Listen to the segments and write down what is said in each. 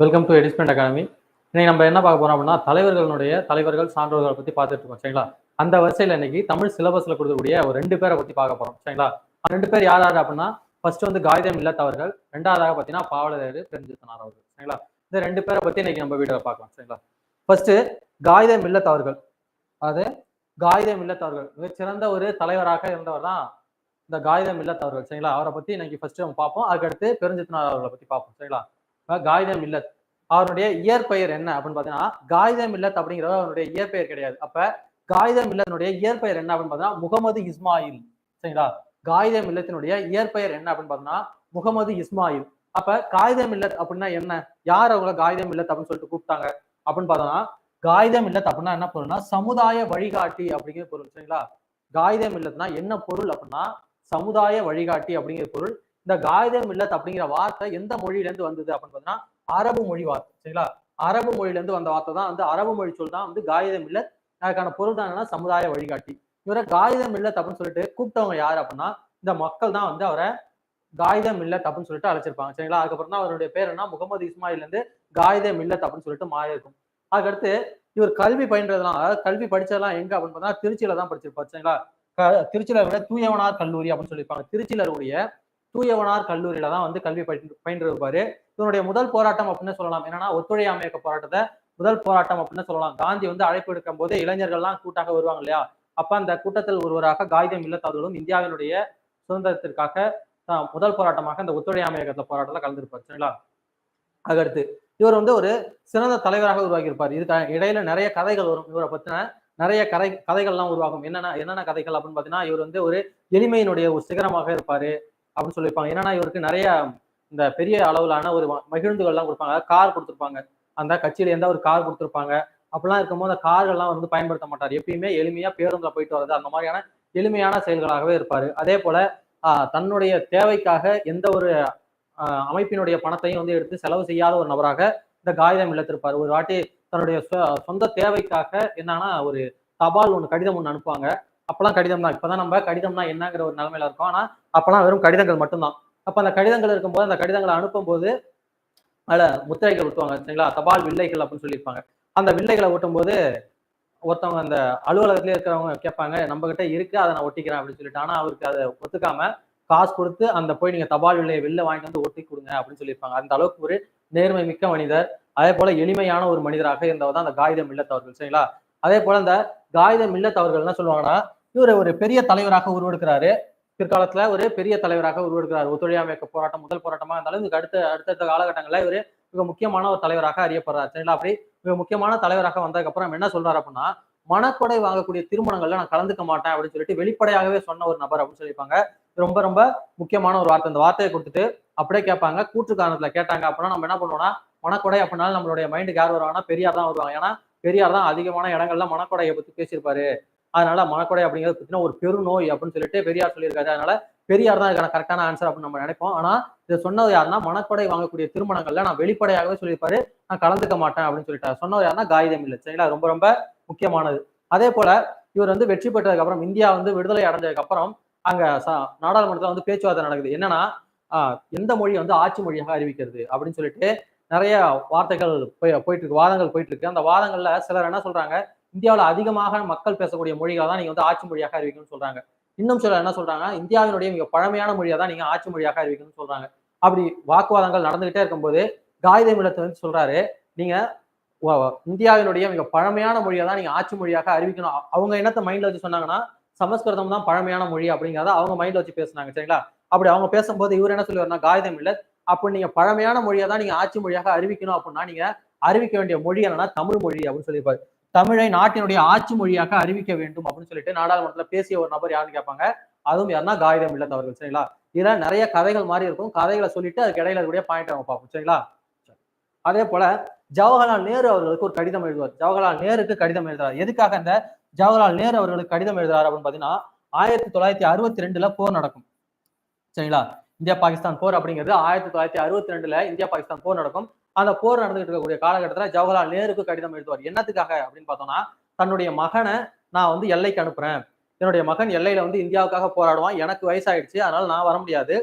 Welcome to எடிஸ்மெண்ட் academy இன்னைக்கு நம்ம என்ன பார்க்க போறோம் அப்படின்னா தலைவர்களுடைய தலைவர்கள் சான்றோர்களை பத்தி பார்த்துட்டு இருக்கோம் சரிங்களா? அந்த வரிசையில இன்னைக்கு தமிழ் சிலபஸ்ல கொடுக்கக்கூடிய ஒரு ரெண்டு பேரை பத்தி பார்க்க போறோம் சரிங்களா? அந்த ரெண்டு பேர் யார் யார் அப்படின்னா ஃபர்ஸ்ட் வந்து காகிதம் இல்லாதவர்கள் ரெண்டாவதாக பார்த்தீங்கன்னா பாவலர் தெரிஞ்சிருந்தனார் அவர்கள் சரிங்களா? இந்த ரெண்டு பேரை பத்தி இன்னைக்கு நம்ம வீடியோவில் பார்க்கலாம் சரிங்களா? ஃபர்ஸ்ட் காகிதம் இல்லத் அதாவது அது காகிதம் இல்லத் மிகச்சிறந்த ஒரு தலைவராக இருந்தவர் தான் இந்த காகிதம் இல்லத்தவர்கள் சரிங்களா? அவரை பத்தி இன்னைக்கு ஃபர்ஸ்ட் நம்ம பார்ப்போம். அதுக்கடுத்து பெருஞ்சித்தனார் அவர்களை பத்தி பார்ப்போம் சரிங்களா? காகிதம் இல்லத். அவருடைய இயற்பெயர் என்ன அப்படின்னு பார்த்தீங்கன்னா காகிதம் இல்லத் அப்படிங்கிறது அவருடைய இயற்பெயர் கிடையாது. அப்ப காகிதம் இல்லத்தினுடைய இயற்பெயர் என்ன அப்படின்னு பார்த்தீங்கன்னா முகமது இஸ்மாயில். சரிங்களா? காகிதம் இல்லத்தினுடைய இயற்பெயர் என்ன அப்படின்னு பார்த்தீங்கன்னா முகமது இஸ்மாயில். அப்ப காகிதம் இல்லத் அப்படின்னா என்ன? யார் அவங்கள காகிதம் இல்லத் அப்படின்னு சொல்லிட்டு கூப்பிட்டாங்க? அப்படின்னு பார்த்தோம்னா காகிதம் இல்லத் அப்படின்னா என்ன பொருள்னா சமுதாய வழிகாட்டி அப்படிங்கிற பொருள். சரிங்களா? காகிதம் இல்லத்துனா என்ன பொருள் அப்படின்னா சமுதாய வழிகாட்டி அப்படிங்கிற பொருள். இந்த காகிதம் இல்லத் அப்படிங்கிற வார்த்தை எந்த மொழியில இருந்து வந்தது அப்படின்னு பார்த்தீங்கன்னா அரபு மொழி வார்த்தை சரிங்களா? அரபு மொழியில இருந்து வந்த வார்த்தை தான். வந்து அரபு மொழி சொல் தான் வந்து காகிதம் இல்லத் அதுக்கான பொருள் தான் என்னன்னா சமுதாய வழிகாட்டி. இவரை காகிதம் இல்லத் அப்படின்னு சொல்லிட்டு கூப்பிட்டவங்க யார் அப்படின்னா இந்த மக்கள் தான் வந்து அவரை காகிதம் இல்லத் அப்படின்னு சொல்லிட்டு அழைச்சிருப்பாங்க சரிங்களா? அதுக்கப்புறம் தான் அவருடைய பேர் என்ன முகமது இஸ்மாயில் இருந்து காகிதம் இல்லத் அப்படின்னு சொல்லிட்டு மாறியிருக்கும். அதுக்கடுத்து இவர் கல்வி பயின்றதெல்லாம் அதாவது கல்வி படிச்சதெல்லாம் எங்க அப்படின்னு பார்த்தா திருச்சியில தான் படிச்சிருப்பாரு சரிங்களா? திருச்சியில விட தூயவனார் கல்லூரி அப்படின்னு சொல்லியிருப்பாங்க. திருச்சியில இருக்கக்கூடிய தூயவனார் கல்லூரியில தான் வந்து கல்வி பயின்று பயின்று இருப்பாரு இவனுடைய முதல் போராட்டம் அப்படின்னு சொல்லலாம். என்னன்னா ஒத்துழையாமை இயக்க போராட்டத்தை முதல் போராட்டம் அப்படின்னு சொல்லலாம். காந்தி வந்து அழைப்பு எடுக்கும் போது இளைஞர்கள்லாம் கூட்டாக வருவாங்க இல்லையா? அப்ப அந்த கூட்டத்தில் ஒருவராக காகிதம் இல்லத்தவர்களும் இந்தியாவினுடைய சுதந்திரத்திற்காக முதல் போராட்டமாக இந்த ஒத்துழையாமை இயக்கத்துல போராட்டத்தில் கலந்துருப்பார். சரிங்களா? அதுக்கடுத்து இவர் வந்து ஒரு சிறந்த தலைவராக உருவாகியிருப்பார். இதுக்கு இடையில நிறைய கதைகள் வரும். இவரை பத்தின நிறைய கதை கதைகள்லாம் உருவாகும். என்னென்ன என்னென்ன கதைகள் அப்படின்னு பார்த்தீங்கன்னா இவர் வந்து ஒரு எளிமையினுடைய ஒரு சிகரமாக இருப்பாரு. அப்படின்னு சொல்லியிருப்பாங்க. என்னன்னா இவருக்கு நிறைய இந்த பெரிய அளவிலான ஒரு மகிழ்ந்துகள்லாம் கொடுப்பாங்க. கார் கொடுத்துருப்பாங்க. அந்த கட்சியில எந்த ஒரு கார் கொடுத்துருப்பாங்க. அப்படிலாம் இருக்கும்போது அந்த கார்கள்லாம் வந்து பயன்படுத்த மாட்டார். எப்பயுமே எளிமையா பேருந்துல போயிட்டு வர்றது அந்த மாதிரியான எளிமையான செயல்களாகவே இருப்பாரு. அதே போல தன்னுடைய தேவைக்காக எந்த ஒரு அமைப்பினுடைய பணத்தையும் வந்து எடுத்து செலவு செய்யாத ஒரு நபராக இந்த காகிதம் இல்லத்திருப்பார் ஒரு வாட்டி தன்னுடைய சொ- சொந்த தேவைக்காக என்னன்னா ஒரு தபால் ஒன்று கடிதம் ஒன்று அனுப்புவாங்க. அப்பெல்லாம் கடிதம் தான் இப்பதான் நம்ம கடிதம்னா என்னங்கிற ஒரு நிலைமையில இருக்கோம். ஆனா அப்பெல்லாம் வெறும் கடிதங்கள் மட்டும்தான். அப்ப அந்த கடிதங்கள் இருக்கும்போது அந்த கடிதங்களை அனுப்பும்போது அதில் முத்திரைகள் ஒட்டுவாங்க சரிங்களா? தபால் வில்லைகள் அப்படின்னு சொல்லியிருப்பாங்க. அந்த வில்லைகளை ஒட்டும்போது ஒருத்தவங்க அந்த அலுவலகத்திலே இருக்கிறவங்க கேட்பாங்க நம்ம கிட்ட இருக்கு அதை நான் ஒட்டிக்கிறேன் அப்படின்னு சொல்லிட்டு. ஆனா அவருக்கு அதை ஒத்துக்காம காசு கொடுத்து அந்த போய் நீங்க தபால் வில்லையை வெளில வாங்கிட்டு வந்து ஒட்டி கொடுங்க அப்படின்னு சொல்லியிருப்பாங்க. அந்த அளவுக்கு ஒரு நேர்மை மிக்க மனிதர். அதே போல எளிமையான ஒரு மனிதராக இருந்தவர் தான் அந்த காகிதம் இல்லத்தவர்கள் சரிங்களா? அதே போல இந்த காகித மில்லத் அவர்கள் என்ன சொல்லுவாங்கன்னா இவர் ஒரு பெரிய தலைவராக உருவெடுக்கிறாரு. பிற்காலத்துல ஒரு பெரிய தலைவராக உருவெடுக்கிறார். ஒத்துழையாமை இயக்க போராட்டம் முதல் போராட்டமா இருந்தாலும் இதுக்கு அடுத்த அடுத்தடுத்த காலகட்டங்கள்ல இவர் மிக முக்கியமான ஒரு தலைவராக அறியப்படுறார். சரிங்களா? அப்படி மிக முக்கியமான தலைவராக வந்ததுக்கு அப்புறம் என்ன சொல்றாரு அப்படின்னா மனக்கொடை வாங்கக்கூடிய திருமணங்கள்ல நான் கலந்துக்க மாட்டேன் அப்படின்னு சொல்லிட்டு வெளிப்படையாகவே சொன்ன ஒரு நபர் அப்படின்னு சொல்லியிருப்பாங்க. இது ரொம்ப ரொம்ப முக்கியமான ஒரு வார்த்தை. இந்த வார்த்தையை கொடுத்துட்டு அப்படியே கேட்பாங்க. கூற்று காரணத்துல கேட்டாங்க அப்படின்னா நம்ம என்ன பண்ணுவோம்னா மனக்கொடை அப்படின்னாலும் நம்மளுடைய மைண்டுக்கு யார் வருவாங்கன்னா பெரியார் தான் வருவாங்க. ஏன்னா பெரியார் தான் அதிகமான இடங்கள்ல மணக்கொடையை பத்தி பேசியிருப்பாரு. அதனால மணக்கொடை அப்படிங்கிறது பார்த்தீங்கன்னா ஒரு பெருநோய் அப்படின்னு சொல்லிட்டு பெரியார் சொல்லியிருக்காரு. அதனால பெரியார் தான் இதுக்கான கரெக்டான ஆன்சர் அப்படின்னு நம்ம நினைப்போம். ஆனா இதை சொன்னது யாருன்னா மணக்கொடை வாங்கக்கூடிய திருமணங்கள்ல நான் வெளிப்படையாகவே சொல்லியிருப்பாரு. நான் கலந்துக்க மாட்டேன் அப்படின்னு சொல்லிட்டாரு. சொன்னது யாருன்னா காகிதம் இல்லை. சரிங்களா? ரொம்ப ரொம்ப முக்கியமானது. அதே போல இவர் வந்து வெற்றி பெற்றதுக்கு அப்புறம் இந்தியா வந்து விடுதலை அடைஞ்சதுக்கு அப்புறம் அங்க ச- நாடாளுமன்றத்துல வந்து பேச்சுவார்த்தை நடக்குது. என்னன்னா எந்த மொழி வந்து ஆட்சி மொழியாக அறிவிக்கிறது அப்படின்னு சொல்லிட்டு நிறைய வார்த்தைகள் போய் போயிட்டு இருக்கு வாதங்கள் போயிட்டு இருக்கு அந்த வாதங்கள்ல சிலர் என்ன சொல்றாங்க? இந்தியாவில் அதிகமாக மக்கள் பேசக்கூடிய மொழிகளை தான் நீங்க வந்து ஆட்சி மொழியாக அறிவிக்கணும்னு சொல்றாங்க. இன்னும் சிலர் என்ன சொல்றாங்க இந்தியாவினுடைய மிக பழமையான மொழியை தான் நீங்க ஆட்சி மொழியாக அறிவிக்கணும்னு சொல்றாங்க. அப்படி வாக்குவாதங்கள் நடந்துகிட்டே இருக்கும்போது காகிதம் இல்லத்து வந்து சொல்றாரு நீங்க இந்தியாவினுடைய மிக பழமையான மொழியை தான் நீங்க ஆட்சி மொழியாக அறிவிக்கணும். அவங்க என்னத்த மைண்ட்ல வச்சு சொன்னாங்கன்னா சமஸ்கிருதம் தான் பழமையான மொழி அப்படிங்கிறத அவங்க மைண்ட்ல வச்சு பேசுனாங்க சரிங்களா? அப்படி அவங்க பேசும்போது இவர் என்ன சொல்லுவாருன்னா காகிதம் இல்லை அப்ப நீங்க பழமையான மொழியை தான் நீங்க ஆட்சி மொழியாக அறிவிக்கணும் அப்படின்னா நீங்க அறிவிக்க வேண்டிய மொழி என்னன்னா தமிழ் மொழி அப்படின்னு சொல்லியிருப்பாரு. தமிழை நாட்டினுடைய ஆட்சி மொழியாக அறிவிக்க வேண்டும் அப்படின்னு சொல்லிட்டு நாடாளுமன்றத்துல பேசிய ஒரு நபர் யாருன்னு கேட்பாங்க? அதுவும் யாருன்னா காகிதம் இல்லத்தவர்கள் சரிங்களா? இதுல நிறைய கதைகள் மாதிரி இருக்கும். கதைகளை சொல்லிட்டு அதுக்கு இடையில இருக்கக்கூடிய பாயிண்ட் அவங்க பார்ப்போம் சரிங்களா? அதே போல ஜவஹர்லால் நேரு அவர்களுக்கு ஒரு கடிதம் எழுதுவார். ஜவஹர்லால் நேருக்கு கடிதம் எழுதுறார். எதுக்காக இந்த ஜவஹர்லால் நேரு அவர்களுக்கு கடிதம் எழுதுறாரு அப்படின்னு பாத்தீங்கன்னா ஆயிரத்தி தொள்ளாயிரத்தி அறுபத்தி ரெண்டுல போர் நடக்கும் சரிங்களா? இந்தியா பாகிஸ்தான் போர் அப்படிங்கிறது ஆயிரத்தி தொள்ளாயிரத்தி அறுபத்தி ரெண்டுல இந்தியா பாகிஸ்தான் போர் நடக்கும். அந்த போர் நடந்துகிட்டு இருக்கக்கூடிய காலகட்டத்தில் ஜவஹர்லால் நேருக்கு கடிதம் எழுதுவார். என்னத்துக்காக அப்படின்னு பார்த்தோம்னா தன்னுடைய மகனை நான் வந்து எல்லைக்கு அனுப்புறேன். என்னுடைய மகன் எல்லையில வந்து இந்தியாவுக்காக போராடுவான். எனக்கு வயசாயிடுச்சு அதனால நான் வர முடியாது.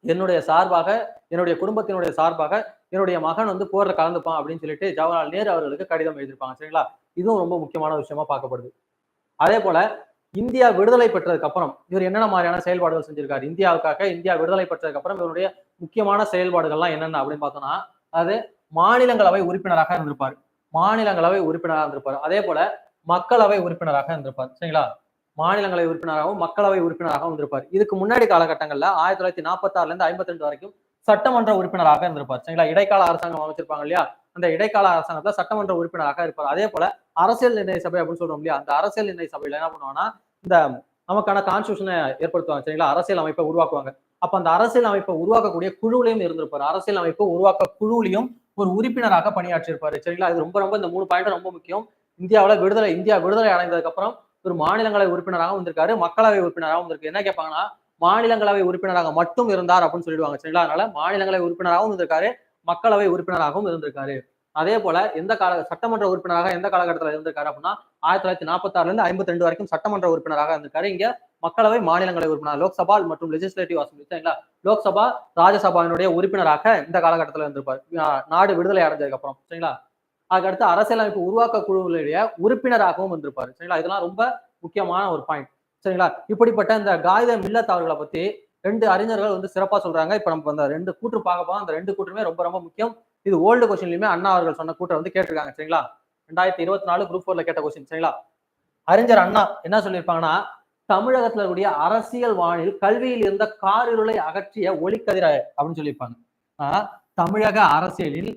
என்னுடைய சார்பாக என்னுடைய குடும்பத்தினுடைய சார்பாக என்னுடைய மகன் வந்து போர்ல கலந்துப்பான் அப்படின்னு சொல்லிட்டு ஜவஹர்லால் நேரு அவர்களுக்கு கடிதம் எழுதியிருப்பாங்க. சரிங்களா? இதுவும் ரொம்ப முக்கியமான விஷயமா பார்க்கப்படுது. அதே போல இந்தியா விடுதலை பெற்றதுக்கு அப்புறம் இவர் என்னென்ன மாதிரியான செயல்பாடுகள் செஞ்சிருக்காரு? இந்தியாவுக்காக இந்தியா விடுதலை பெற்றதுக்கு அப்புறம் இவருடைய முக்கியமான செயல்பாடுகள்லாம் என்னென்ன அப்படின்னு பார்த்தோம்னா அது மாநிலங்களவை உறுப்பினராக இருந்திருப்பார். மாநிலங்களவை உறுப்பினராக இருந்திருப்பார். அதே போல மக்களவை உறுப்பினராக இருந்திருப்பார். சரிங்களா? மாநிலங்களவை உறுப்பினராகவும் மக்களவை உறுப்பினராகவும் இருந்திருப்பார். இதுக்கு முன்னாடி காலகட்டங்கள்ல ஆயிரத்தி தொள்ளாயிரத்தி நாற்பத்தி ஆறுல இருந்து ஐம்பத்தி ரெண்டு வரைக்கும் சட்டமன்ற உறுப்பினராக இருந்திருப்பார். சரிங்களா? இடைக்கால அரசாங்கம் அமைச்சிருப்பாங்க இல்லையா? அந்த இடைக்கால அரசாங்கத்துல சட்டமன்ற உறுப்பினராக இருப்பார். அதே போல அரசியல் நிர்ணய சபை அப்படின்னு சொல்றோம் இல்லையா? அந்த அரசியல் நிர்ணய சபையில என்ன பண்ணுவாங்கன்னா இந்த நமக்கான கான்ஸ்டியூஷனை ஏற்படுத்துவாங்க. சரிங்களா? அரசியல் அமைப்பை உருவாக்குவாங்க. அப்ப அந்த அரசியல் அமைப்பை உருவாக்கக்கூடிய குழுவிலையும் இருந்திருப்பார். அரசியல் அமைப்பு உருவாக்க குழுவிலையும் ஒரு உறுப்பினராக பணியாற்றியிருப்பாரு. சரிங்களா? இது ரொம்ப ரொம்ப இந்த மூணு பாயிண்ட் ரொம்ப முக்கியம். இந்தியாவில் விடுதலை இந்தியா விடுதலை அடைந்ததுக்கு அப்புறம் ஒரு மாநிலங்களவை உறுப்பினராக வந்திருக்காரு மக்களவை உறுப்பினராக வந்திருக்கு என்ன கேட்பாங்கன்னா மாநிலங்களவை உறுப்பினராக மட்டும் இருந்தார் அப்படின்னு சொல்லிடுவாங்க. சரிங்களா? அதனால மாநிலங்களவை உறுப்பினராகவும் இருந்திருக்காரு மக்களவை உறுப்பினராகவும் இருந்திருக்காரு. அதே போல எந்த கால சட்டமன்ற உறுப்பினராக எந்த காலகட்டத்தில் இருந்திருக்காரு அப்படின்னா ஆயிரத்தி தொள்ளாயிரத்தி நாற்பத்தி ஆறுல இருந்து ஐம்பத்தி ரெண்டு வரைக்கும் சட்டமன்ற உறுப்பினராக இருந்திருக்காரு. இங்க மக்களவை மாநிலங்களவை உறுப்பினர் லோக்சபா மற்றும் லெஜிஸ்லேட்டிவ் அசம்பிளி சரிங்களா? லோக்சபா ராஜ்யசபாவினுடைய உறுப்பினராக இந்த காலகட்டத்தில் இருந்திருப்பார். நாடு விடுதலை அடைஞ்சதுக்கு அப்புறம் சரிங்களா? அதுக்கடுத்து அரசியலமைப்பு உருவாக்க குழுவுடைய உறுப்பினராகவும் இருந்திருப்பாரு சரிங்களா? இதெல்லாம் ரொம்ப முக்கியமான ஒரு பாயிண்ட் சரிங்களா? இப்படிப்பட்ட இந்த காகித மில்லத் அவர்களை பத்தி ரெண்டு அறிஞர்கள் வந்து சிறப்பா சொல்றாங்க. இப்ப நம்ம அந்த ரெண்டு கூற்று பார்க்க அந்த ரெண்டு கூற்றுமே ரொம்ப ரொம்ப முக்கியம். இது ஓல்டு கொஸ்டின்லயுமே அண்ணா அவர்கள் சொன்ன கூற்றை வந்து கேட்டிருக்காங்க சரிங்களா? ரெண்டாயிரத்தி இருபத்தி நாலு குரூப் ஃபோர்ல கேட்ட கொஸ்டின் சரிங்களா? அறிஞர் அண்ணா என்ன சொல்லியிருப்பாங்கன்னா தமிழகத்துல இருக்கக்கூடிய அரசியல் வானில் கல்வியில் இருந்த காரிருளை அகற்றிய ஒளிக்கதிர அப்படின்னு சொல்லியிருப்பாங்க. ஆஹ் தமிழக அரசியலில்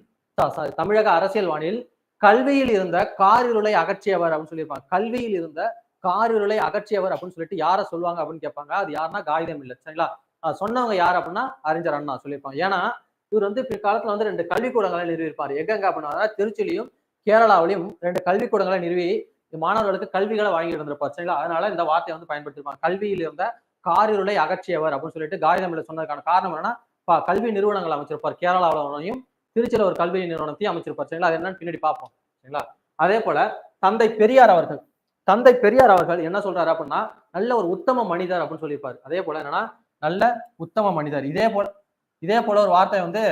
தமிழக அரசியல் வானில் கல்வியில் இருந்த காரிருளை அகற்றியவர் அப்படின்னு சொல்லியிருப்பாங்க. கல்வியில் இருந்த காரிருளை அகற்றியவர் அப்படின்னு சொல்லிட்டு யாரை சொல்லுவாங்க அப்படின்னு கேட்பாங்க? அது யாருன்னா காகிதம் இல்லை சரிங்களா? சொன்னவங்க யார் அப்படின்னா அறிஞர் அண்ணா சொல்லியிருப்பாங்க. ஏன்னா இவர் வந்து பிற்காலத்துல வந்து ரெண்டு கல்விக்கூடங்களை நிறுவியிருப்பார். எங்கெங்க அப்படின்னா திருச்சிலையும் கேரளாவிலையும் ரெண்டு கல்விக்கூடங்களை நிறுவி மாணவர்களுக்கு கல்விகளை வாங்கி இருந்திருப்பார் சரிங்களா? அதனால இந்த வார்த்தையை வந்து பயன்படுத்திருப்பாங்க கல்வியில் இருந்த காரிருளை அகற்றியவர் அப்படின்னு சொல்லிட்டு காகிதம் இல்லை சொன்னதுக்கான காரணம் என்னன்னா கல்வி நிறுவனங்கள் அமைச்சிருப்பார். கேரளாவிலையும் திருச்சியில் ஒரு கல்வி நிறுவனத்தையும் அமைச்சிருப்பார் சரிங்களா? அது என்னன்னு பின்னாடி பார்ப்போம் சரிங்களா? அதே போல தந்தை பெரியார் அவர்கள் தந்தை பெரியார் அவர்கள் என்ன சொல்றாரு அப்படின்னா நல்ல ஒரு உத்தம மனிதர் அப்படின்னு சொல்லியிருப்பாரு. அதே போல என்னன்னா நல்ல உத்தம மனிதர். இதே போல இதே போல ஒரு வார்த்தை வந்து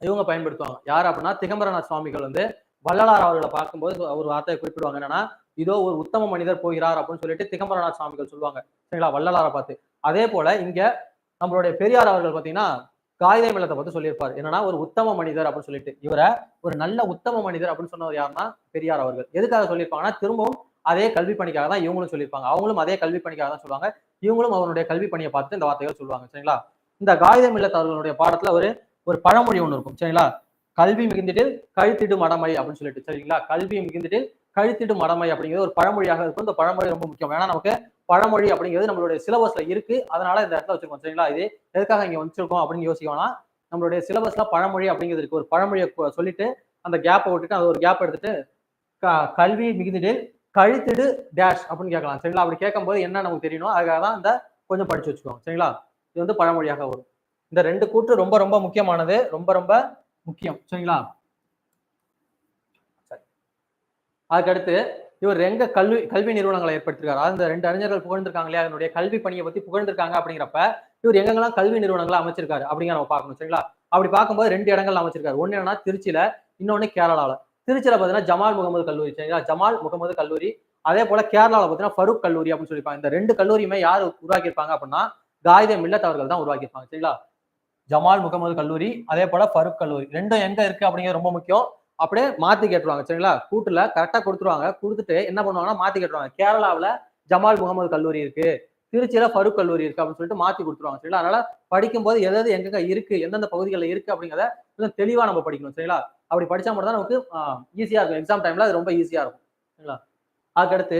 இவங்க பயன்படுத்துவாங்க. யார் அப்படின்னா திகம்பரநாத் சுவாமிகள் வந்து வள்ளலார் அவர்களை பார்க்கும்போது ஒரு வார்த்தையை குறிப்பிடுவாங்க. என்னன்னா இதோ ஒரு உத்தம மனிதர் போகிறார் அப்படின்னு சொல்லிட்டு திகம்பரநாத் சுவாமிகள் சொல்லுவாங்க. சரிங்களா? வள்ளலாரை பார்த்து. அதே போல இங்க நம்மளுடைய பெரியார் அவர்கள் பார்த்தீங்கன்னா காகித மில்லத்தை பத்தி சொல்லியிருப்பார். என்னன்னா ஒரு உத்தம மனிதர் அப்படின்னு சொல்லிட்டு. இவரை ஒரு நல்ல உத்தம மனிதர் அப்படின்னு சொன்னவர் யாருன்னா பெரியார் அவர்கள். எதுக்காக சொல்லியிருப்பாங்கன்னா திரும்பவும் அதே கல்வி பணிக்காக தான் இவங்களும் சொல்லியிருப்பாங்க. அவங்களும் அதே கல்வி பணிக்காக தான் சொல்லுவாங்க. இவங்களும் அவருடைய கல்வி பணியை பார்த்து இந்த வார்த்தைகள் சொல்லுவாங்க. சரிங்களா? இந்த காகிதம் மில்லத் அவர்களுடைய பாடத்துல ஒரு ஒரு பழமொழி ஒன்று இருக்கும். சரிங்களா? கல்வி மிகுந்திட்டு கழுத்திடும் மடமை அப்படின்னு சொல்லிட்டு. சரிங்களா? கல்வி மிகுந்திட்டு கழுத்திடும் மடமை அப்படிங்கிறது ஒரு பழமொழியாக இருக்கும். இந்த பழமொழி ரொம்ப முக்கியம். ஏன்னா நமக்கு பழமொழி அப்படிங்கிறது நம்மளுடைய சிலபஸ்ல இருக்கு. அதனால இந்த இடத்துல வச்சிருக்கோம். சரிங்களா? இது எதுக்காக இங்க வச்சிருக்கோம் அப்படின்னு யோசிக்கோம்னா நம்மளுடைய சிலபஸ்ல பழமொழி அப்படிங்கிறது இருக்கு. ஒரு பழமொழியை சொல்லிட்டு அந்த கேப்பை விட்டுட்டு அது ஒரு கேப் எடுத்துட்டு க- கல்வி மிகுந்திட்டு கழித்திடு டேஷ் அப்படின்னு கேட்கலாம். சரிங்களா? அப்படி கேட்கும்போது என்ன நமக்கு தெரியணும்? அதுக்காக தான் இந்த கொஞ்சம் படிச்சு வச்சுக்கோங்க. சரிங்களா? இது வந்து பழமொழியாக வரும். இந்த ரெண்டு கூற்று ரொம்ப ரொம்ப முக்கியமானது. ரொம்ப ரொம்ப முக்கியம். சரிங்களா? சரி. அதுக்கடுத்து இவர் எங்க கல்வி கல்வி நிறுவனங்களை ஏற்படுத்திருக்காரு. அதாவது இந்த ரெண்டு அறிஞர்கள் புகழ்ந்திருக்காங்க இல்லையா அதனுடைய கல்வி பணியை பத்தி புகழ்ந்திருக்காங்க அப்படிங்கிறப்ப இவர் எங்கெல்லாம் கல்வி நிறுவனங்களை அமைச்சிருக்காரு அப்படிங்கிற நம்ம பார்க்கணும். சரிங்களா? அப்படி பார்க்கும்போது ரெண்டு இடங்கள்ல அமைச்சிருக்காரு. ஒன்னு என்னன்னா திருச்சியில இன்னொன்னு கேரளாவில் திருச்சியில பாத்தீங்கன்னா ஜமால் முகமது கல்லூரி சரிங்களா? ஜமால் முகமது கல்லூரி அதே போல கேரளாவில் பாத்தீங்கன்னா ஃபருக் கல்லூரி அப்படின்னு சொல்லியிருப்பாங்க. இந்த ரெண்டு கல்லூரியுமே யார் உருவாக்கியிருப்பாங்க அப்படின்னா காயிதே மில்லத் அவர்கள் தான் உருவாக்கியிருப்பாங்க சரிங்களா? ஜமால் முகமது கல்லூரி அதே போல ஃபருக் கல்லூரி. ரெண்டும் எங்க இருக்கு அப்படிங்கிறது ரொம்ப முக்கியம். அப்படியே மாத்தி கேட்டுருவாங்க சரிங்களா? கூட்டுல கரெக்டா கொடுத்துருவாங்க. கொடுத்துட்டு என்ன பண்ணுவாங்கன்னா மாத்தி கேட்டுருவாங்க. கேரளாவுல ஜமால் முகமது கல்லூரி இருக்கு. திருச்சியில ஃபரூக் கல்லூரி இருக்கு அப்படின்னு சொல்லிட்டு மாத்தி கொடுத்துருவாங்க சரிங்களா? அதனால படிக்கும்போது எதாவது எங்கெங்க இருக்கு எந்தெந்த பகுதிகளில் இருக்கு அப்படிங்கிறத கொஞ்சம் தெளிவா நம்ம படிக்கணும் சரிங்களா? அப்படி படிச்சா மட்டும் தான் நமக்கு ஈஸியாக இருக்கும். எக்ஸாம் டைம்ல அது ரொம்ப ஈஸியாக இருக்கும். சரிங்களா? அதுக்கடுத்து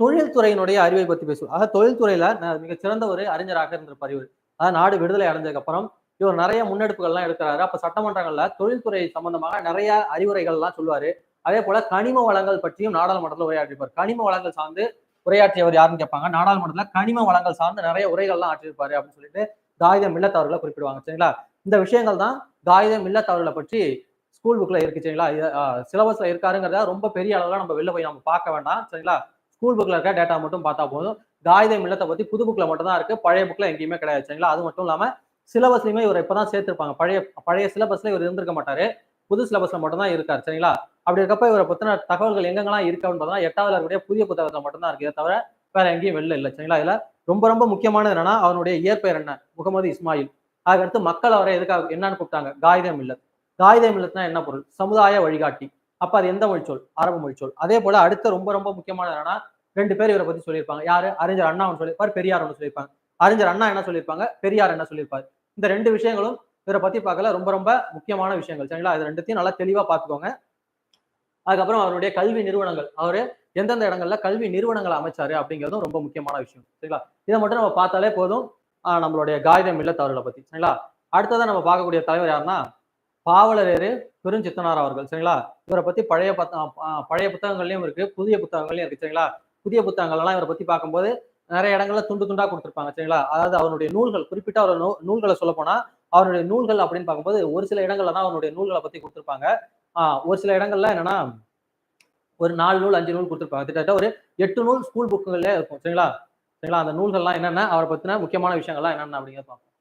தொழில்துறையினுடைய அறிவை பற்றி பேசுவோம் அதாவது தொழில்துறையில மிக சிறந்த ஒரு அறிஞராக இருந்திருப்பார் இவர். அதாவது நாடு விடுதலை அடைஞ்சதுக்கப்புறம் இவர் நிறைய முன்னெடுப்புகள்லாம் எடுக்கிறாரு. அப்ப சட்டமன்றங்கள்ல தொழில்துறை சம்பந்தமாக நிறைய அறிவுரைகள்லாம் சொல்லுவார். அதே போல கனிம வளங்கள் பற்றியும் நாடாளுமன்றத்தில் உரையாற்றிருப்பார் கனிம வளங்கள் சார்ந்து உரையாற்றியவர் யாருன்னு கேட்பாங்க. நாடாளுமன்றத்தில் கனிம வளங்கள் சார்ந்து நிறைய உரைகள்லாம் ஆற்றியிருப்பாரு அப்படின்னு சொல்லிட்டு காகிதம் இல்லத்தவர்களை குறிப்பிடுவாங்க. சரிங்களா? இந்த விஷயங்கள் தான் காகிதம் இல்லத்தவர்களை பற்றி ஸ்கூல் புக்கில் இருக்கு சரிங்களா? சிலபஸ்ல இருக்காருங்கிறத ரொம்ப பெரிய அளவில் நம்ம வெளில போய் நம்ம பார்க்க வேண்டாம் சரிங்களா? ஸ்கூல் புக்கில் இருக்க டேட்டா மட்டும் பார்த்தா போதும். காகித மில்லத்தை பற்றி புது புக்கில் மட்டும் தான் இருக்குது பழைய புக்கில் எங்கேயுமே கிடையாது சரிங்களா? அது மட்டும் இல்லாமல் சிலபஸ்லையுமே இவர் இப்பதான் சேர்த்திருப்பாங்க. பழைய பழைய சிலபஸில் இவர் இருந்திருக்க மாட்டார். புது சிலபஸில் மட்டும் தான் சரிங்களா? அப்படி இருக்கப்ப இவரை பற்றின தகவல்கள் எங்கெங்கெல்லாம் இருக்கு அப்படின்னு பார்த்தா எட்டாவது இருக்கக்கூடிய புதிய புத்தகத்தில் மட்டும்தான் இருக்குது தவிர வேற எங்கேயும் வெளில இல்லை சரிங்களா? இதில் ரொம்ப ரொம்ப முக்கியமானது என்னன்னா அவனுடைய இயற்பெயர் என்ன? முகமது இஸ்மாயில். அதுக்கடுத்து மக்கள் அவரை எதுக்காக என்னன்னு கூப்பிட்டாங்க? காயிதம் இல்லை காயிதம் இல்லத்னா என்ன பொருள்? சமுதாய வழிகாட்டி. அப்ப அது எந்த மொழிச்சொல்? அரபு மொழிச்சொல். அதே போல அடுத்த ரொம்ப ரொம்ப முக்கியமான என்னன்னா ரெண்டு பேர் இவரை பத்தி சொல்லியிருப்பாங்க. யாரு? அறிஞர் அண்ணா ஒன்று சொல்லியிருப்பார் பெரியார் ஒன்று சொல்லியிருப்பாங்க. அறிஞர் அண்ணா என்ன சொல்லியிருப்பாங்க? பெரியார் என்ன சொல்லியிருப்பாரு? இந்த ரெண்டு விஷயங்களும் இவரை பத்தி பார்க்கல. ரொம்ப ரொம்ப முக்கியமான விஷயங்கள். சரிங்களா? இது ரெண்டுத்தையும் நல்லா தெளிவா பார்த்துக்கோங்க. அதுக்கப்புறம் அவருடைய கல்வி நிறுவனங்கள். அவரு எந்தெந்த இடங்கள்ல கல்வி நிறுவனங்களை அமைச்சாரு அப்படிங்கிறதும் ரொம்ப முக்கியமான விஷயம். சரிங்களா? இதை மட்டும் நம்ம பார்த்தாலே போதும். ஆஹ் நம்மளுடைய காகிதம் இல்ல தவறுகளை பத்தி. சரிங்களா? அடுத்ததான் நம்ம பார்க்கக்கூடிய தலைவர் யாருன்னா பாவலரேறு பெருஞ்சித்தனார் அவர்கள் சரிங்களா? இவரை பத்தி பழைய பழைய புத்தகங்கள்லயும் இருக்கு புதிய புத்தகங்கள்லயும் இருக்கு சரிங்களா? புதிய புத்தகங்கள்லாம் இவரை பத்தி பார்க்கும்போது நிறைய இடங்கள்ல துண்டு துண்டா கொடுத்துருப்பாங்க சரிங்களா? அதாவது அவருடைய நூல்கள் குறிப்பிட்ட ஒரு நூ நூல்களை சொல்ல போனா அவருடைய நூல்கள் அப்படின்னு பார்க்கும்போது ஒரு சில இடங்கள்ல தான் அவருடைய நூல்களை பத்தி கொடுத்துருப்பாங்க. ஆஹ் ஒரு சில இடங்கள்ல என்னன்னா ஒரு நாலு நூல் அஞ்சு நூல் கொடுத்துருப்பாங்க. கிட்டத்தட்ட ஒரு எட்டு நூல் ஸ்கூல் புக்குங்களே இருக்கும் சரிங்களா? சரிங்களா? அந்த நூல்கள்லாம் என்னென்ன அவரை பத்தின முக்கியமான விஷயங்கள்லாம் என்னென்ன அப்படிங்கிறத பார்ப்போம்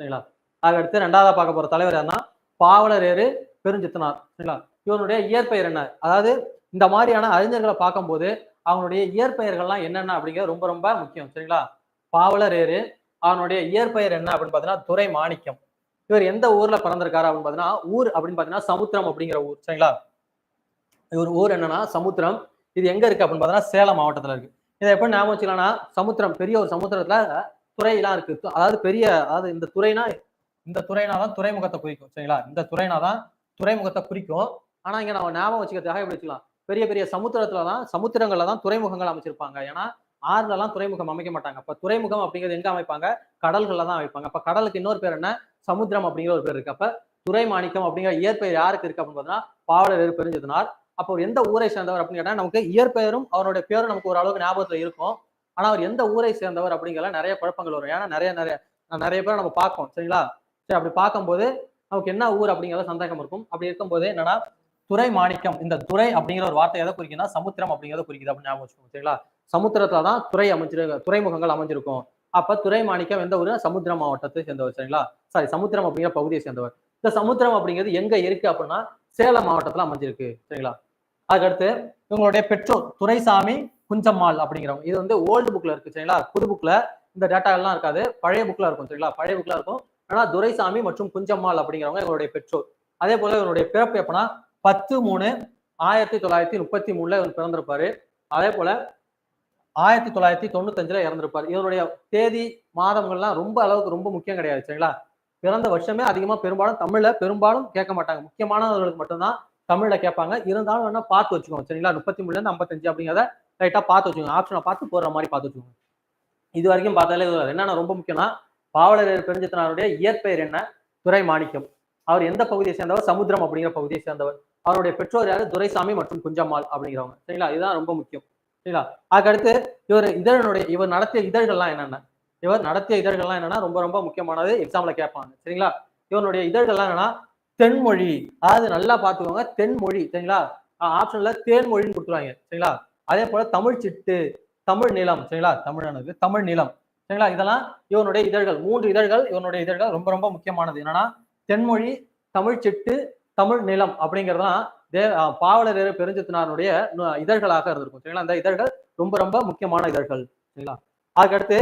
சரிங்களா? அதுக்கடுத்து ரெண்டாவது பார்க்க போற தலைவர் யாருன்னா பாவலரேறு பெருஞ்சித்தனார். சரிங்களா? இவனுடைய இயற்பெயர் என்ன? அதாவது இந்த மாதிரியான அறிஞர்களை பார்க்கும்போது அவனுடைய இயற்பெயர்கள்லாம் என்னென்ன அப்படிங்கிறது ரொம்ப ரொம்ப முக்கியம். சரிங்களா? பாவலரேறு அவனுடைய இயற்பெயர் என்ன அப்படின்னு பார்த்தீங்கன்னா துறை மாணிக்கம் இவர் எந்த ஊர்ல பிறந்திருக்காரு அப்படின்னு பார்த்தீங்கன்னா ஊர் அப்படின்னு பார்த்தீங்கன்னா சமுத்திரம் அப்படிங்கிற ஊர். சரிங்களா? இவர் ஊர் என்னன்னா சமுத்திரம். இது எங்க இருக்கு அப்படின்னு பார்த்தீங்கன்னா சேலம் மாவட்டத்தில் இருக்கு. இதை எப்படி ஞாபகம் வச்சுக்கலாம்னா சமுத்திரம் பெரிய ஒரு சமுத்திரத்துல துறையெல்லாம் இருக்கு. அதாவது பெரிய அதாவது இந்த துறைனா இந்த துறைனா தான் துறைமுகத்தை குறிக்கும் சரிங்களா? இந்த துறைனா தான் துறைமுகத்தை குறிக்கும். ஆனா இங்க நம்ம ஞாபகம் வச்சுக்கிறதுக்காக எப்படி வச்சுக்கலாம்? பெரிய பெரிய சமுத்திரத்துல தான் சமுத்திரங்கள்ல தான் துறைமுகங்கள் அமைச்சிருப்பாங்க. ஏன்னா ஆறுல எல்லாம் துறைமுகம் அமைக்க மாட்டாங்க. அப்ப துறைமுகம் அப்படிங்கிறது எங்க அமைப்பாங்க? கடல்கள்ல தான் அமைப்பாங்க. அப்ப கடலுக்கு இன்னொரு பேர் என்ன? சமுத்திரம் அப்படிங்கிற ஒரு பேர் இருக்கு. அப்ப துறை மாணிக்கம் அப்படிங்கிற இயற்பெயர் யாருக்கு இருக்கு அப்படின்னு பார்த்தீங்கன்னா பாவலர் பெருஞ்சதுனார் அப்போ எந்த ஊரை சேர்ந்தவர் அப்படின்னு கேட்டால் நமக்கு இயற்பெயரும் அவருடைய பேரும் நமக்கு ஓரளவுக்கு ஞாபகத்துல இருக்கும். ஆனா அவர் எந்த ஊரை சேர்ந்தவர் அப்படிங்கிற நிறைய குழப்பங்கள் வரும். ஏன்னா நிறைய நிறைய நிறைய பேர் நம்ம பார்ப்போம் சரிங்களா? சரி அப்படி பார்க்கும்போது நமக்கு என்ன ஊர் அப்படிங்கிறத சந்தேகம் இருக்கும். அப்படி இருக்கும்போது என்னன்னா துறை மாணிக்கம். இந்த துறை அப்படிங்கிற ஒரு வார்த்தை எதை குறிக்குன்னா சமுத்திரம் அப்படிங்கிறத குறிக்குது அப்படின்னு ஞாபகம் வச்சுக்கோங்க சரிங்களா? சமுத்திரத்துல தான் துறை அமைஞ்சிரு துறைமுகங்கள் அமைஞ்சிருக்கும். அப்ப துறை மாணிக்கம் எந்த ஊரு? சமுத்திரம் மாவட்டத்தை சேர்ந்தவர் சரிங்களா? சாரி சமுத்திரம் அப்படிங்கிற பகுதியை சேர்ந்தவர். இந்த சமுத்திரம் அப்படிங்கிறது எங்க இருக்கு அப்படின்னா சேலம் மாவட்டத்துல அமைஞ்சிருக்கு சரிங்களா? அதுக்கடுத்து இவங்களுடைய பெற்றோர் துரைசாமி குஞ்சம்மாள் அப்படிங்கிறவங்க. இது வந்து ஓல்டு புக்ல இருக்கு சரிங்களா? புது புக்ல இந்த டேட்டா எல்லாம் இருக்காது. பழைய புக்ல இருக்கும் சரிங்களா? பழைய புக்ல இருக்கும். ஆனா துரைசாமி மற்றும் குஞ்சம்மாள் அப்படிங்கிறவங்க இவருடைய பெற்றோர். அதே போல இவருடைய பிறப்பு எப்படின்னா பத்து மூணு ஆயிரத்தி தொள்ளாயிரத்தி முப்பத்தி மூணுல இவர் பிறந்திருப்பாரு. அதே போல ஆயிரத்தி தொள்ளாயிரத்தி தொண்ணூத்தஞ்சுல இறந்திருப்பார். இவருடைய தேதி மாதங்கள்லாம் ரொம்ப அளவுக்கு ரொம்ப முக்கியம் கிடையாது சரிங்களா? பிறந்த வருஷமே அதிகமா பெரும்பாலும் தமிழ்ல பெரும்பாலும் கேட்க மாட்டாங்க. முக்கியமானவர்களுக்கு மட்டும்தான் தமிழ்ல கேட்பாங்க. இருந்தாலும் வேணா பார்த்து வச்சுக்கோங்க சரிங்களா? முப்பத்தி மூணுல இருந்து ஐம்பத்தஞ்சு அப்படிங்கிறத ரைட்டா பார்த்து வச்சுக்கோங்க. ஆப்ஷனை பார்த்து போடுற மாதிரி பார்த்து வச்சுக்கோங்க. இது வரைக்கும் பார்த்தாலே என்னன்னா என்னென்ன ரொம்ப முக்கியம்னா பாவலர் பெருஞ்சித்தனாருடைய இயற்பெயர் என்ன? துரை மாணிக்கம் அவர் எந்த பகுதியை சேர்ந்தவர்? சமுத்திரம் அப்படிங்கிற பகுதியை சேர்ந்தவர். அவருடைய பெற்றோர் யாரு? துரைசாமி மற்றும் குஞ்சம்மாள் அப்படிங்கிறவங்க. சரிங்களா? இதுதான் ரொம்ப முக்கியம். சரிங்களா? அதுக்கடுத்து இவர் இதழனுடைய இவர் நடத்திய இதழ்கள்லாம் என்னென்ன? இவர் நடத்திய இதழ்கள்லாம் என்னன்னா ரொம்ப ரொம்ப முக்கியமானது எக்ஸாம்ல கேட்பாங்க. சரிங்களா? இவனுடைய இதழ்கள்லாம் என்னன்னா தென்மொழி. அதாவது நல்லா பார்த்துக்கோங்க தென்மொழி. சரிங்களா? ஆப்ஷன்ல தேன்மொழின்னு கொடுத்துருவாங்க. சரிங்களா? அதே போல தமிழ் சிட்டு தமிழ் நிலம் சரிங்களா? தமிழனுக்கு தமிழ் நிலம் சரிங்களா? இதெல்லாம் இவனுடைய இதழ்கள். மூன்று இதழ்கள் இவனுடைய இதழ்கள். ரொம்ப ரொம்ப முக்கியமானது. என்னன்னா தென்மொழி தமிழ் சிட்டு தமிழ் நிலம் அப்படிங்கிறதுலாம் தே பாவலர் பெருஞ்சித்தினாருடைய இதழ்களாக இருந்திருக்கும். சரிங்களா? இந்த இதழ்கள் ரொம்ப ரொம்ப முக்கியமான இதழ்கள். சரிங்களா? அதுக்கடுத்து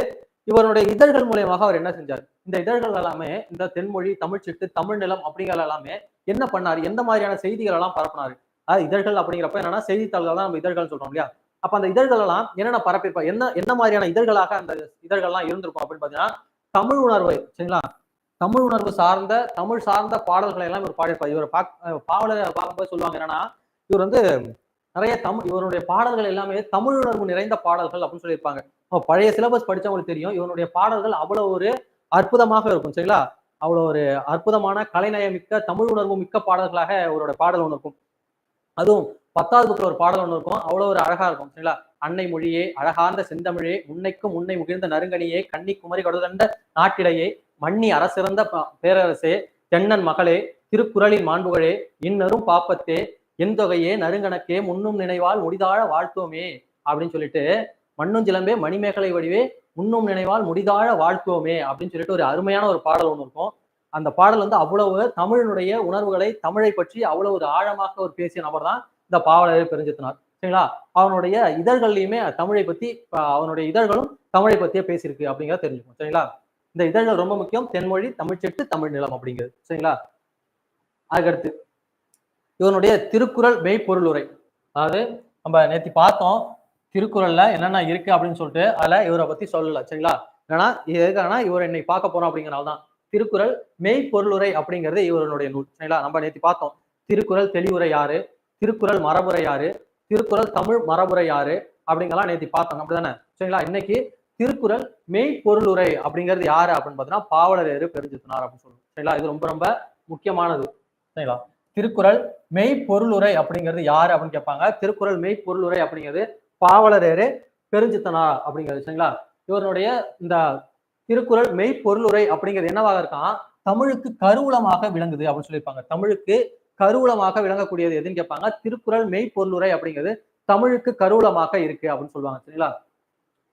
இவருடைய இதழ்கள் மூலியமாக அவர் என்ன செஞ்சார்? இந்த இதழ்கள் எல்லாமே இந்த தென்மொழி தமிழ் சிட்டு தமிழ் நிலம் அப்படிங்கிற எல்லாமே என்ன பண்ணாரு? எந்த மாதிரியான செய்திகள் எல்லாம் பரப்புனாரு? அதாவது இதழ்கள் அப்படிங்கிறப்ப என்னன்னா செய்தித்தாள்கள் தான் நம்ம இதழ்கள் சொல்றோம் இல்லையா? அப்ப அந்த இதழ்கள் எல்லாம் என்னென்ன பரப்பிருப்பா என்ன என்ன மாதிரியான இதழ்களாக அந்த இதழ்கள்லாம் இருந்திருக்கும் அப்படின்னு பாத்தீங்கன்னா தமிழ் உணர்வு சரிங்களா? தமிழ் உணர்வு சார்ந்த தமிழ் சார்ந்த பாடல்களை எல்லாம் இவர் பாடியிருப்பார். இவர் பாக் பாவலரை பார்க்கும்போது சொல்லுவாங்க என்னன்னா இவர் வந்து நிறைய தமிழ் இவருடைய பாடல்கள் எல்லாமே தமிழ் உணர்வு நிறைந்த பாடல்கள் அப்படின்னு சொல்லியிருப்பாங்க. அப்ப பழைய சிலபஸ் படிச்சவங்களுக்கு தெரியும் இவனுடைய பாடல்கள் அவ்வளவு ஒரு அற்புதமாக இருக்கும் சரிங்களா? அவ்வளவு ஒரு அற்புதமான கலைநயமிக்க தமிழ் உணர்வு மிக்க பாடல்களாக இவரோட பாடல் ஒன்று இருக்கும். அதுவும் பத்தாவது புக்கில் ஒரு பாடல் ஒன்று இருக்கும். அவ்வளவு ஒரு அழகா இருக்கும் சரிங்களா? அன்னை மொழியே அழகார்ந்த செந்தமிழே உன்னைக்கும் உன்னை முகிழ்ந்த நறுங்கனியே கன்னி குமரி கொடுதண்ட நாட்டிடையே மன்னி அரசிறந்த பேரரசே தென்னன் மகளே திருக்குறளின் மாண்புகளே இன்னரும் பாப்பத்தே எந்தொகையே நறுங்கணக்கே முன்னும் நினைவால் முடிதாழ வாழ்த்தோமே அப்படின்னு சொல்லிட்டு மண்ணும் சிலம்பே மணிமேகலை வடிவே முன்னும் நினைவால் முடிதாழ வாழ்த்துவோமே அப்படின்னு சொல்லிட்டு ஒரு அருமையான ஒரு பாடல் ஒன்று இருக்கும். அந்த பாடல் வந்து அவ்வளவு தமிழனுடைய உணர்வுகளை தமிழை பற்றி அவ்வளவு ஒரு ஆழமாக ஒரு பேசிய நபர் தான் இந்த பாவலரை பெருஞ்சித்தனார். சரிங்களா? அவனுடைய இதழ்கள்லையுமே தமிழை பத்தி அவனுடைய இதழ்களும் தமிழை பத்தியே பேசியிருக்கு அப்படிங்கிறத தெரிஞ்சுக்கும் சரிங்களா? இந்த இதழ்கள் ரொம்ப முக்கியம். தென்மொழி தமிழ்ச்செட்டு தமிழ் நிலம் அப்படிங்கிறது. சரிங்களா? அதுக்கடுத்து இவனுடைய திருக்குறள் மெய்ப்பொருளுரை. அதாவது நம்ம நேத்தி பார்த்தோம் திருக்குறள்ல என்னென்ன இருக்கு அப்படின்னு சொல்லிட்டு அதுல இவரை பத்தி சொல்லல. சரிங்களா? ஏன்னா இது எதுக்காகனா இவர் என்னை பார்க்க போறோம் அப்படிங்கிறனால தான் திருக்குறள் மெய்ப்பொருளுரை அப்படிங்கிறது இவருடைய நூல். சரிங்களா? நம்ம நேத்தி பார்த்தோம். திருக்குறள் தெளிவுரை யாரு? திருக்குறள் மரபுரை யாரு? திருக்குறள் தமிழ் மரபுரை யாரு? அப்படிங்கலாம் நேத்தி பார்த்தோம் அப்படிதானே? சரிங்களா? இன்னைக்கு திருக்குறள் மெய்ப்பொருளுரை அப்படிங்கிறது யாரு அப்படின்னு பார்த்தீங்கன்னா பாவலரேறு பெருஞ்சித்தனார் அப்படின்னு சொல்லுவோம். சரிங்களா? இது ரொம்ப ரொம்ப முக்கியமானது. சரிங்களா? திருக்குறள் மெய்ப்பொருளுரை அப்படிங்கிறது யாரு அப்படின்னு கேட்பாங்க. திருக்குறள் மெய்ப்பொருளுரை அப்படிங்கிறது பாவலரேறு பெருஞ்சித்தனார் அப்படிங்கிறது. சரிங்களா? இவருடைய இந்த திருக்குறள் மெய்ப்பொருளுரை அப்படிங்கிறது என்னவாக இருக்கான்? தமிழுக்கு கருவூலமாக விளங்குது அப்படின்னு சொல்லியிருப்பாங்க. தமிழுக்கு கருவூலமாக விளங்கக்கூடியது எதுன்னு கேட்பாங்க திருக்குறள் மெய்ப்பொருளுரை அப்படிங்கிறது தமிழுக்கு கருவூலமாக இருக்கு அப்படின்னு சொல்லுவாங்க சரிங்களா?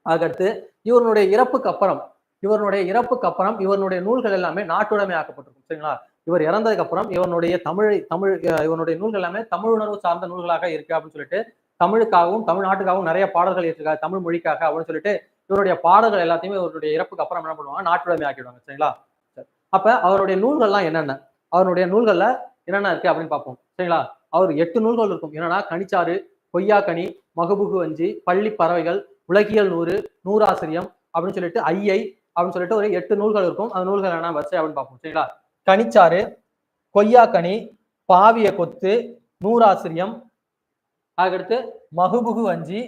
அதுக்கடுத்து இவருடைய இறப்புக்கு அப்புறம் இவருடைய இறப்புக்கு அப்புறம் இவருடைய நூல்கள் எல்லாமே நாட்டுடைமை ஆக்கப்பட்டிருக்கும் சரிங்களா? இவர் இறந்ததுக்கு அப்புறம் இவனுடைய தமிழை தமிழ் இவனுடைய நூல்கள் எல்லாமே தமிழ் உணர்வு சார்ந்த நூல்களாக இருக்கு அப்படின்னு சொல்லிட்டு தமிழுக்காகவும் தமிழ்நாட்டுக்காகவும் நிறைய பாடல்கள் ஏற்றிருக்காரு தமிழ் மொழிக்காக அப்படின்னு சொல்லிட்டு இவருடைய பாடல்கள் எல்லாத்தையுமே இவருடைய இறப்புக்கு அப்புறம் என்ன பண்ணுவாங்க? நாட்டுடைமை ஆக்கிடுவாங்க சரிங்களா? சரி. அப்ப அவருடைய நூல்கள்லாம் என்னென்ன? அவருடைய நூல்கள்ல என்னென்ன இருக்கு அப்படின்னு பார்ப்போம். சரிங்களா? அவர் எட்டு நூல்கள் இருக்கும். என்னன்னா கனிச்சாறு கொய்யாக்கனி மகுபுகு வஞ்சி பள்ளி பறவைகள் உலகியல் நூறு நூறாசிரியம் அப்படின்னு சொல்லிட்டு ஐயை அப்படின்னு சொல்லிட்டு ஒரு எட்டு நூல்கள் இருக்கும். அந்த நூல்கள் என்ன வரிசை அப்படின்னு பார்ப்போம். சரிங்களா? கனிச்சாறு கொய்யாக்கனி பாவிய கொத்து நூறாசிரியம் அதுக்கடுத்து மகுபுகு வஞ்சி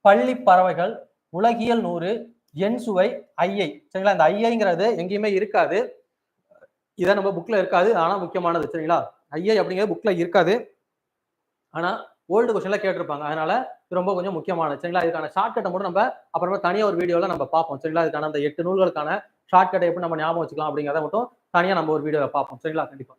பள்ளி பறவைகள் உலகியல் நூறு என் சுவை ஐயை. சரிங்களா? இந்த ஐயைங்கிறது எங்கேயுமே இருக்காது. இதை நம்ம புக்ல இருக்காது. ஆனா முக்கியமானது. சரிங்களா? ஐஏ அப்படிங்கிறது புக்கில் இருக்காது. ஆனால் ஓல்டு கொஸ்டின்ல கேட்டிருப்பாங்க. அதனால இது ரொம்ப கொஞ்சம் முக்கியமானது. சரிங்களா? இதுக்கான ஷார்ட்கட்டை மட்டும் நம்ம அப்புறமா தனியாக ஒரு வீடியோவில் நம்ம பார்ப்போம். சரிங்களா? இதுக்கான அந்த எட்டு நூல்களுக்கான ஷார்ட்கட்டை எப்படி நம்ம ஞாபகம் வச்சுக்கலாம் அப்படிங்கிறத மட்டும் தனியாக நம்ம ஒரு வீடியோவை பார்ப்போம். சரிங்களா? கண்டிப்பாக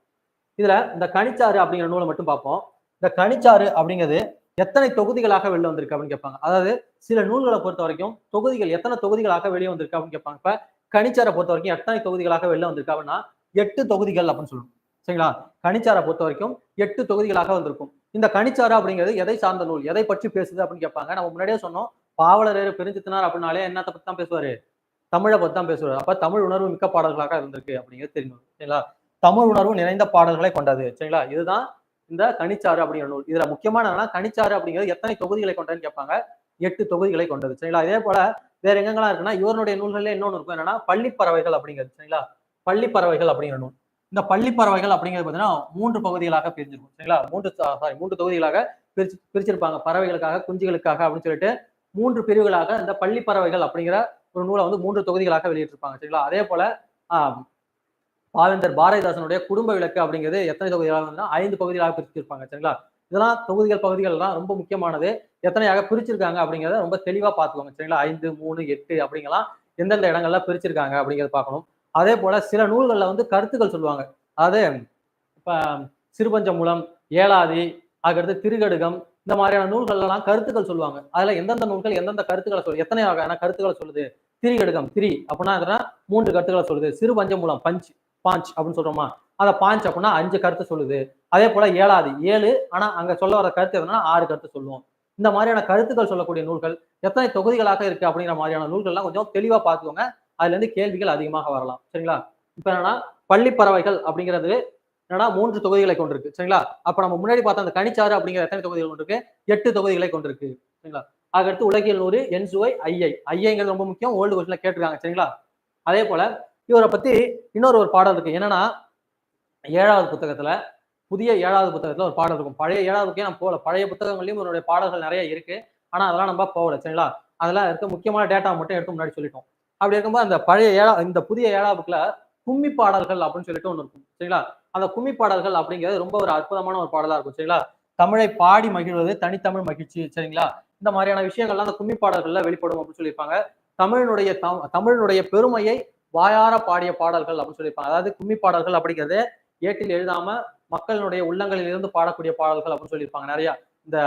இதில் இந்த கனிச்சாறு அப்படிங்கிற நூலை மட்டும் பார்ப்போம். இந்த கனிச்சாறு அப்படிங்கிறது எத்தனை தொகுதிகளாக வெளில வந்திருக்கு அப்படின்னு கேட்பாங்க. அதாவது சில நூல்களை பொறுத்த வரைக்கும் தொகுதிகள் எத்தனை தொகுதிகளாக வெளியே வந்திருக்கு அப்படின்னு கேட்பாங்க. இப்போ கனிச்சாரை பொறுத்த வரைக்கும் எத்தனை தொகுதிகளாக வெளில வந்திருக்கு அப்படின்னா எட்டு தொகுதிகள் அப்படின்னு சொல்லணும் சரிங்களா? கணிச்சாரை பொறுத்த வரைக்கும் எட்டு தொகுதிகளாக வந்திருக்கும். இந்த கணிச்சாரா அப்படிங்கிறது எதை சார்ந்த நூல்? எதை பற்றி பேசுது அப்படின்னு கேட்பாங்க. நம்ம முன்னாடியே சொன்னோம். பாவலரேறு பெருஞ்சித்தனார் அப்படின்னாலே என்னத்தை பத்தி தான் பேசுவாரு? தமிழை பத்தி தான் பேசுவார். அப்ப தமிழ் உணர்வு மிக்க பாடல்களாக இருந்திருக்கு அப்படிங்கிறது தெரியும். சரிங்களா? தமிழ் உணர்வு நிறைந்த பாடல்களை கொண்டது. சரிங்களா? இதுதான் இந்த கணிச்சாறு அப்படிங்கிற நூல். இதுல முக்கியமான கணிச்சாறு அப்படிங்கிறது எத்தனை தொகுதிகளை கொண்டதுன்னு கேட்பாங்க. எட்டு தொகுதிகளை கொண்டது. சரிங்களா? இதே போல வேற எங்கெல்லாம் இருக்குன்னா இவருடைய நூல்கள்ல இன்னொன்று இருக்கும். என்னன்னா பள்ளிப்பறவைகள் அப்படிங்கிறது. சரிங்களா? பள்ளிப்பறவைகள் அப்படிங்கிற நூல். இந்த பள்ளிப்பறவைகள் அப்படிங்கிறது பார்த்தீங்கன்னா மூன்று பகுதிகளாக பிரிஞ்சிருக்கும். சரிங்களா? மூன்று சாரி மூன்று தொகுதிகளாக பிரிச்சு பிரிச்சிருப்பாங்க. பறவைகளுக்காக குஞ்சுகளுக்காக அப்படின்னு சொல்லிட்டு மூன்று பிரிவுகளாக இந்த பள்ளிப்பறவைகள் அப்படிங்கிற ஒரு நூலை வந்து மூன்று தொகுதிகளாக வெளியிட்டிருப்பாங்க. சரிங்களா? அதே போல ஆஹ் பாவேந்தர் பாரதிதாசனுடைய குடும்ப விளக்கு அப்படிங்கிறது எத்தனை தொகுதிகளாக வந்து ஐந்து பகுதிகளாக பிரிச்சிருப்பாங்க. சரிங்களா? இதெல்லாம் தொகுதிகள் பகுதிகள் எல்லாம் ரொம்ப முக்கியமானது. எத்தனையாக பிரிச்சிருக்காங்க அப்படிங்கிறத ரொம்ப தெளிவா பார்த்துக்கோங்க. சரிங்களா? ஐந்து மூணு எட்டு அப்படிங்கலாம் எந்தெந்த இடங்கள்ல பிரிச்சிருக்காங்க அப்படிங்கிறத பார்க்கணும். அதே போல சில நூல்களில் வந்து கருத்துக்கள் சொல்லுவாங்க. அதாவது இப்போ சிறுபஞ்சமூலம் ஏலாதி அதுக்கடுத்து திருகடுகம் இந்த மாதிரியான நூல்கள்லாம் கருத்துக்கள் சொல்லுவாங்க. அதுல எந்தெந்த நூல்கள் எந்தெந்த கருத்துக்களை சொல்லு எத்தனை வகையான கருத்துக்களை சொல்லுது? திரிகடுகம் திரி அப்படின்னா எதுனா மூன்று கருத்துக்களை சொல்லுது. சிறு பஞ்சமூலம் பஞ்ச் பாஞ்ச் அப்படின்னு சொல்றோமா? அந்த பாஞ்ச் அப்படின்னா அஞ்சு கருத்து சொல்லுது. அதே போல ஏழாதி ஏழு ஆனா அங்க சொல்ல வர கருத்து எதுனா ஆறு கருத்து சொல்லுவோம். இந்த மாதிரியான கருத்துக்கள் சொல்லக்கூடிய நூல்கள் எத்தனை தொகுதிகளாக இருக்கு அப்படிங்கிற மாதிரியான நூல்கள்லாம் கொஞ்சம் தெளிவா பார்த்துக்கோங்க. அதுல இருந்து கேள்விகள் அதிகமாக வரலாம். சரிங்களா? இப்ப என்னன்னா பள்ளி பறவைகள் அப்படிங்கிறது என்னன்னா மூன்று தொகுதிகளை கொண்டிருக்கு. சரிங்களா? அப்ப நம்ம முன்னாடி பார்த்த அந்த கனிச்சாறு அப்படிங்கிற எத்தனை தொகுதிகள் கொண்டிருக்கு? எட்டு தொகுதிகளை கொண்டிருக்கு. சரிங்களா? அதுக்கடுத்து உலகியல் நூறு என் ஐஐ. ஐஐங்கிறது ரொம்ப முக்கியம். ஓல்டு கொஸ்டின்ல கேட்டிருக்காங்க. சரிங்களா? அதே போல இவரை பத்தி இன்னொரு ஒரு பாடல் இருக்கு. என்னன்னா ஏழாவது புத்தகத்துல புதிய ஏழாவது புத்தகத்துல ஒரு பாடல் இருக்கும். பழைய ஏழாவது புக்கே நான் போகல? பழைய புத்தகங்களையும் இவருடைய பாடல்கள் நிறைய இருக்கு. ஆனா அதெல்லாம் நம்ம போகல. சரிங்களா? அதெல்லாம் இருக்க முக்கியமான டேட்டா மட்டும் எடுத்து முன்னாடி சொல்லிட்டோம். அப்படி இருக்கும்போது அந்த பழைய ஏழா இந்த புதிய ஏழாவது கும்மி பாடல்கள் அப்படின்னு சொல்லிட்டு ஒன்று இருக்கும். சரிங்களா? அந்த கும்மி பாடல்கள் அப்படிங்கிறது ரொம்ப ஒரு அற்புதமான ஒரு பாடலா இருக்கும். சரிங்களா? தமிழை பாடி மகிழ்வது தனித்தமிழ் மகிழ்ச்சி. சரிங்களா? இந்த மாதிரியான விஷயங்கள்லாம் அந்த கும்மி பாடல்கள்ல வெளிப்படும் அப்படின்னு சொல்லியிருப்பாங்க. தமிழனுடைய தமிழனுடைய தமிழினுடைய பெருமையை வாயார பாடிய பாடல்கள் அப்படின்னு சொல்லியிருப்பாங்க. அதாவது கும்மி பாடல்கள் அப்படிங்கிறது ஏட்டில் எழுதாம மக்களினுடைய உள்ளங்களில் இருந்து பாடக்கூடிய பாடல்கள் அப்படின்னு சொல்லியிருப்பாங்க. நிறைய இந்த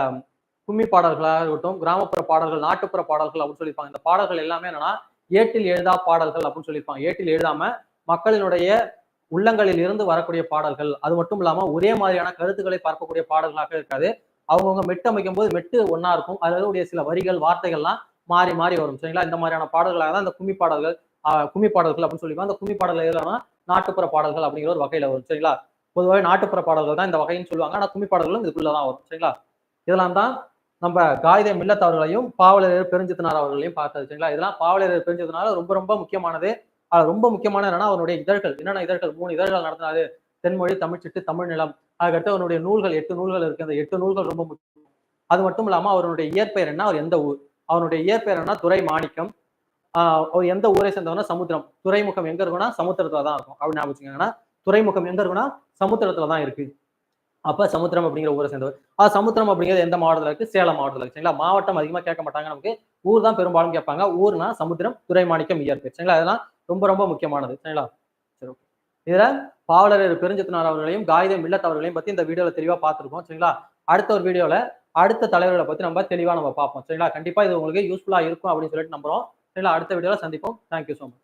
கும்மி பாடல்களாக இருக்கட்டும் கிராமப்புற பாடல்கள் நாட்டுப்புற பாடல்கள் அப்படின்னு சொல்லியிருப்பாங்க. இந்த பாடல்கள் எல்லாமே என்னன்னா ஏட்டில் எழுதா பாடல்கள் அப்படின்னு சொல்லியிருப்பாங்க. ஏட்டில் எழுதாம மக்களினுடைய உள்ளங்களில் இருந்து வரக்கூடிய பாடல்கள். அது மட்டும் இல்லாம ஒரே மாதிரியான கருத்துக்களை பார்க்கக்கூடிய பாடல்களாக இருக்காது. அவங்கவுங்க மெட்டு அமைக்கும் போது மெட்டு ஒன்னா இருக்கும். அதனுடைய சில வரிகள் வார்த்தைகள்லாம் மாறி மாறி வரும். சரிங்களா? இந்த மாதிரியான பாடல்களாக தான் இந்த கும்மி பாடல்கள் ஆஹ் கும்மி பாடல்கள் அப்படின்னு சொல்லிப்போம் அந்த கும்மி பாடல்கள் எதுனா நாட்டுப்புற பாடல்கள் அப்படிங்கிற ஒரு வகையில வரும். சரிங்களா? பொதுவாக நாட்டுப்புற பாடல்கள் தான் இந்த வகைன்னு சொல்லுவாங்க. ஆனா கும்மி பாடல்களும் இதுக்குள்ளதான் வரும். சரிங்களா? இதெல்லாம் தான் நம்ம காகித மில்லத் அவர்களையும் பாவலர் பெருஞ்சித்தனார் அவர்களையும் பார்த்தது சரிங்களா? இதெல்லாம் பாவலர் பெருஞ்சித்தனார் ரொம்ப ரொம்ப முக்கியமானது. அது ரொம்ப முக்கியமான என்னன்னா அவனுடைய இதழ்கள். என்னென்ன இதழ்கள்? மூணு இதழ்கள் நடத்தினாரு. தென்மொழி தமிழ்ச்சிட்டு தமிழ் நிலம். அதுக்கடுத்து அவனுடைய நூல்கள் எட்டு நூல்கள் இருக்கு. அந்த எட்டு நூல்கள் ரொம்ப முக்கியம். அது மட்டும் இல்லாம அவருடைய இயற்பெயர் என்ன? அவர் எந்த ஊர்? அவனுடைய இயற்பெயர் என்ன துறை மாணிக்கம். ஆஹ் அவர் எந்த ஊரை சேர்ந்தவனா சமுத்திரம். துறைமுகம் எங்க இருக்குன்னா சமுத்திரத்துல தான் இருக்கும். அப்படின்னு ஞாபகம் வச்சுக்கோங்கன்னா துறைமுகம் எங்க இருக்குன்னா சமுத்திரத்துல தான் இருக்கு. அப்ப சமுத்திரம் அப்படிங்கிற ஊரை சேர்ந்தவர். ஆ சமுத்திரம் அப்படிங்கிறது எந்த மாவட்டத்தில் இருக்கு? சேலம் மாவட்டத்தில் இருக்கு. சரிங்களா? மாவட்டம் அதிகமா கேட்க மாட்டாங்க நமக்கு. ஊர் தான் பெரும்பாலும் கேட்பாங்க. ஊர்னா சமுத்திரம் துறைமாணிக்கம் இயற்பெயர் சரிங்களா? அதெல்லாம் ரொம்ப ரொம்ப முக்கியமானது. சரிங்களா? சரி ஓகே. இதுல பாவலர் பெருஞ்சத்தினார் அவர்களையும் காகிதம் இல்லத்தவர்களையும் பத்தி இந்த வீடியோல தெளிவா பார்த்துருக்கோம். சரிங்களா? அடுத்த ஒரு வீடியோல அடுத்த தலைவர்களை பத்தி நம்ம தெளிவா நம்ம பார்ப்போம். சரிங்களா? கண்டிப்பா இது உங்களுக்கு யூஸ்ஃபுல்லா இருக்கும் அப்படின்னு சொல்லிட்டு நம்புறோம். சரிங்களா? அடுத்த வீடியோல சந்திப்போம். Thank you so much